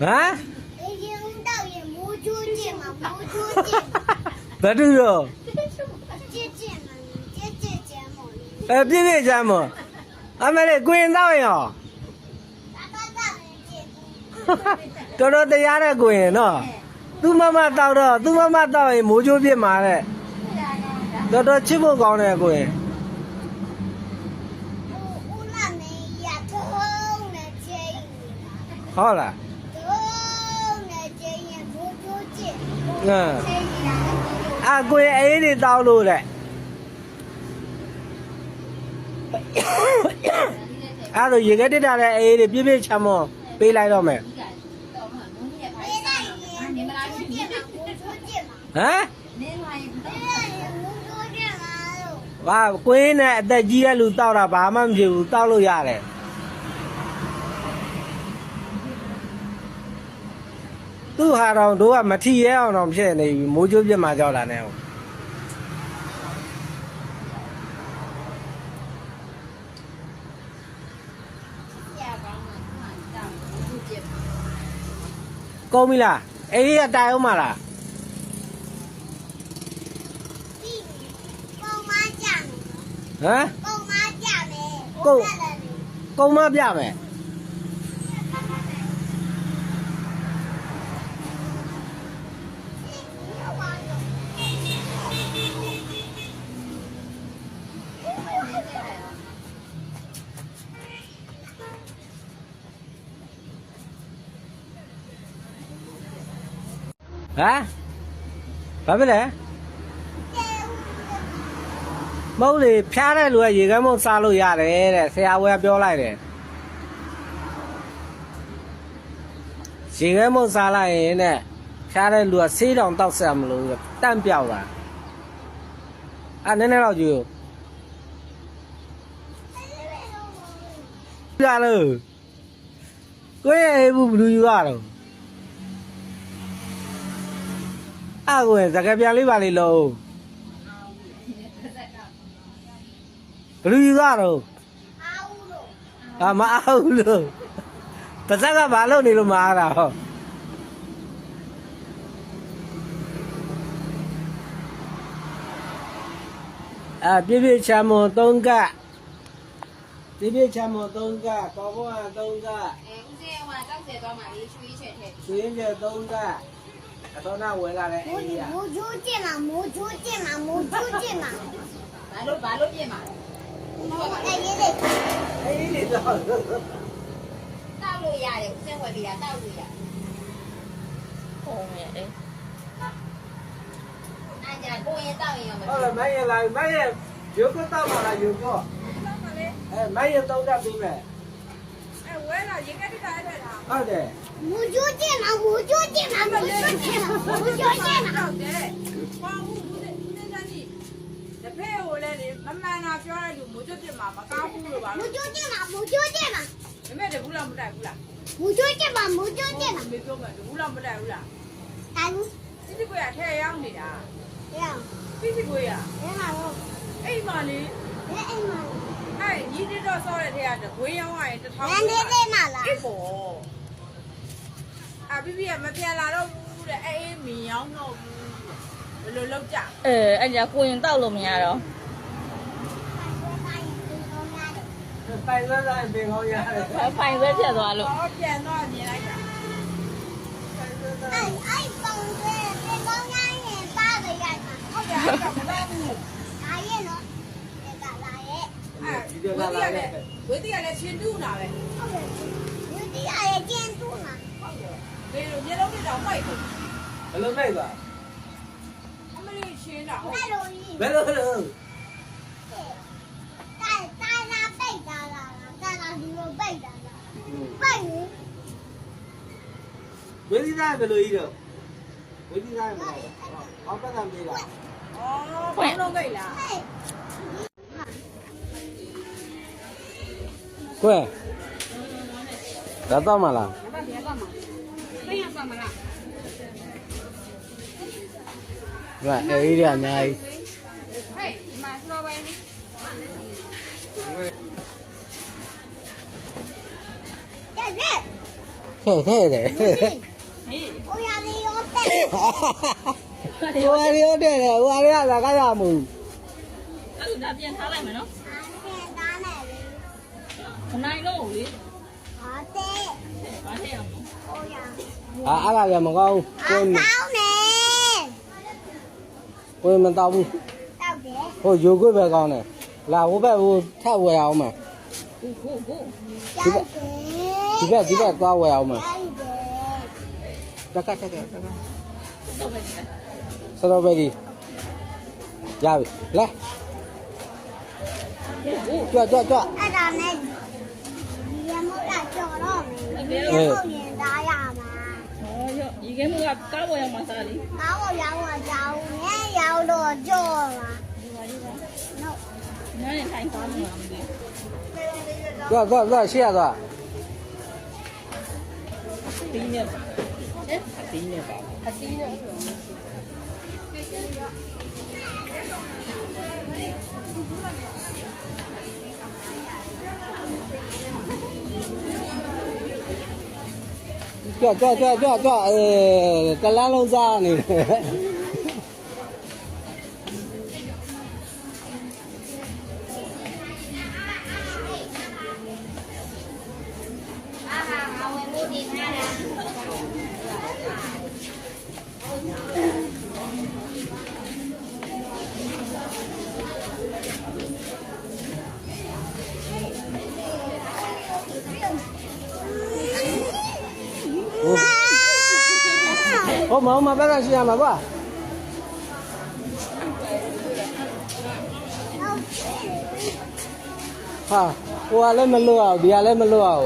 ဟမ်အရင်ဦးတောက်ရင်မိုးချိုးကျင်မှာမိုးချိုးကျင်ဘယ်သူရောကျစ်ကျင်မှာကျစ်ကျစ်ကျင်မို့လေအဲပြည့်ပြည့်ချမ်းမအမေလေးကိုရင်တော့ရောတာတာတောက်ရင်ကျစ်တော်တော်တရားတဲ့ကိုရင်နော်သူမမတောက်တော့သူမမတောက်ရင်မိုးချိုးပြစ်မှာတဲ့တော်တော်ချစ်ဖို့ကောင်းတယ်ကိုရင်ဦးဦးလာမေးရထုံးနဲ့ချင်းဟုတ်လား ထုံးနဲ့ချင်းရင်မိုးချိုးကျ င်ဟမ်ချင်းရတာအာကိုရင်အေးတွေတောက်လို့တဲ့အဲ့တော့ရေခဲတက်တာတဲ့အေးတွေပြည့်ပြည့်ချမ်းမပေးလိုက်တော့မယ်ပေးလိုက်ရင်မိုးချိုးကျင်မှာမိုးချိုးကျင်မှာ ဟမ် ပေးလိုက်ရင်မိုးချိုးကျင်မှာလို့ ဘာကိုင်းနဲ့အ သက်ကြီးတဲ့လူတောက်တာဘာမှမဖြစ်ဘူးတောက်လို့ရတယ်သူ့ဟာတော့တို့ကမထီရဲအောင်တော့ဖြစ်နေပြီမိုးချိုးပြစ်မှာကြောက်တာနဲ့ကုန်ပြီလားအေးရတိုင်အောင်မလားပြီးပုံမကြမယ်ဟမ်ပုံမကြမယ်ကုန်မပြမယ် ဟမ်ဘာဖြစ်လဲမဟုတ်လေဖျားတဲ့လူကရေကမ်းမုံစားလို့ရတယ်တဲ့ဆရာဝဲပြောလိုက်တယ်ရေကမ်းမုံစားလိုက်ရင်တဲ့ဖျားတဲ့လူကဆေးတောင်တောက်ဆက်မလို့တန့်ပြောက်တာအဲ့နည်းနည်းတော့ကြည့်ဦးပြလို့ကိုယ့်ရဲ့ဘူးဘယ်လူယူရတော့ အဲ့ကိုယ်စကားပြန်လေးပါလေလို့ဘယ်လူယူရတော့အာဦးလို့啊，မအောင်လို့ပါဇက်ကဘာလုပ်နေလို့မအားတာဟောအာပြည့်ပြည့်ချမ်းမွန်၃ကပြည့်ပြည့်ချမ်းမွန်၃ကပေါ်ပေါ်က၃ကအဲဦးစင်းဟိုတောက်ဆယ်သွားမှလေရွှေချက်ထည့်ဆွေးကျ၃က အတော်နာဝယ်လာတဲ့အေးရမိုးချိုးကျင်မှာမိုးချိုးကျင်မှာမိုးချိုးကျင်မှာဘာလို့ဘာလို့ပြင်မှာအဲ့ဒီလေအေးလေတော့တောက်လို့ရတယ်ဦးစင်းဝယ်ပြီးတာတောက်လို့ရပုံရလေအကြကိုရင်တောက်ရင်ရောမဟုတ်လားမရဲ့လာမရဲ့ရုပ်ကတော့မလားရုပ်တော့အဲမရဲ့တော့တတ်ပြီမဲ့အဲ ဝဲလာရေကက်တက်တာအဲ့ဒါဟုတ်တယ်မိုးချိုးကျင်မှာမိုးချိုးကျင်မှာမိုးချိုးကျင်မှာမိုးချိုးကျင်မှာဟုတ်တယ်။ဘာဘူးဦးနေဦးနေတန်းကြီးတစ်ဖက်ကိုလည်းလေမမှန်တာပြောလိုက်လို့မိုးကျွတ်ပြစ်မှာမကောင်းဘူးလို့ပါမိုးလို့ချိုးကျင်မှာမိုးချိုးကျင်မှာမမေတဘူးလားမတိုက်ဘူးလားမိုးချိုးကျင်မှာမိုးချိုးကျင်မှာမေပြောမယ်တဘူးလားမတိုက်ဘူးလားတိုင်းစစ်စစ်ကိုရထဲရောက်နေတာရအောင်စစ်စစ်ကိုရအဲ့မှာတော့အိမ်မလေးအဲ့အိမ်မှာ အဲ့ညီတစ်တော့ဆော့တဲ့ထဲကဝင်းရောက်ရင်တစ်ထောင်လမ်းလေးလေးမှာလားအေးပေါ်အဘီဘီကမပြန်လာတော့ဘူးတဲ့အေးမီရောက်တော့ဘူးဘယ်လိုလုပ်ကြအဲအဲ့ကြကိုရင်တောက်လို့မရတော့ပိုင်သွားတိုင်းပင်ကောင်းရတယ်ဖိုင်ဆွဲဖြတ်သွားလို့ဟောပြန်တော့မြင်လိုက်တာအဲ့အဲ့ပုံစံဒီကောင်းရိုင်းရင်ပါကြရိုက်မှာဟုတ်တယ်အဲ့တော့မတော့ဘူး ဒါရဲ့နော်ဒီကလာရဲ့ အဲ့ဝေးတီးရလည်းဝေးတီးရလည်းချင်းတူးနာပဲဟုတ်တယ်ဒီတရားရဲ့ကျင်းတူးမှာဘယ်လိုမျိုးလုံးနဲ့တော့မိုက်ဘူးဘယ်လိုမိတ်ပါအမလေးချင်းတာဟုတ်အဲ့လိုကြီးဘယ်လိုလဲတာတာလာပိတ်တာလားတာလာဒီလိုပိတ်တာလားပိတ်ရင်ဝိသီသားဘယ်လိုကြီးတော့ဝိသီသားဘယ်လိုအောက်ကတည်းကမေးတာဩဘုံလုံးကိတ်လား ကွယ်ဒါတော့မလားဒါတော့ဒါတော့မသိရတော့မလားကဲအေးရအများကြီးဟဲ့ဒီမှာစတော့ပဲဟဲ့ဟဲ့ဟဲ့ဟဲ့ဟိုရလေးရောတက်ဟိုရလေးရောတက်တယ်ဟိုရလေးကလာကြရမှုအဲ့ဒါပြန်ထားလိုက်မယ်နော် မနိုင်တော့ဘူးလေဟာတဲ့ဘာထည့်အောင်လဲဟိုရအာအဲ့ဒါရမကောင်းဘူးကိုယ်မတောင်းနေကိုယ်မတောင်းဘူးတောက်တယ်ဟိုယူခွေပဲကောင်းတယ်လာဟိုဘက်ဟိုထပ်ဝယ်အောင်မယ်ကိုကိုကိုဒီဘက်ဒီဘက်ဒီဘက်သွားဝယ်အောင်မယ်တက်ကတက်ကတက်ကစတော်ဘယ်ဒီရပြီလဲကြွကြွကြွအဲ့ဒါနဲ့ တော့မယ်ရေမုတ်ရင်သားရမှာဟောရဒီကဲမှုကကားပေါ်ရောက်မှစားလေကောင်းရောင်းတော့ကြောင်းနဲ့ရောက်တော့ကြော်ပါဒီပါဒီပါနော်ညနေထိုင်စားမှာမသိကြွကြွကြွရှေ့ရသွားဘူးတင်းနေဟဲ့တင်းနေပါအတီးနဲ့ကြွကြွကြွကြွကြွအဲတ လန်းလုံးစားနေတယ်အာဟာငါဝင်မှုဒီနားလား ဟိုမောင်မဘက်ကရှိရမှာကွာဟာဟိုကလည်းမလွတ်အောင်ဒီကလည်းမလွတ်အောင်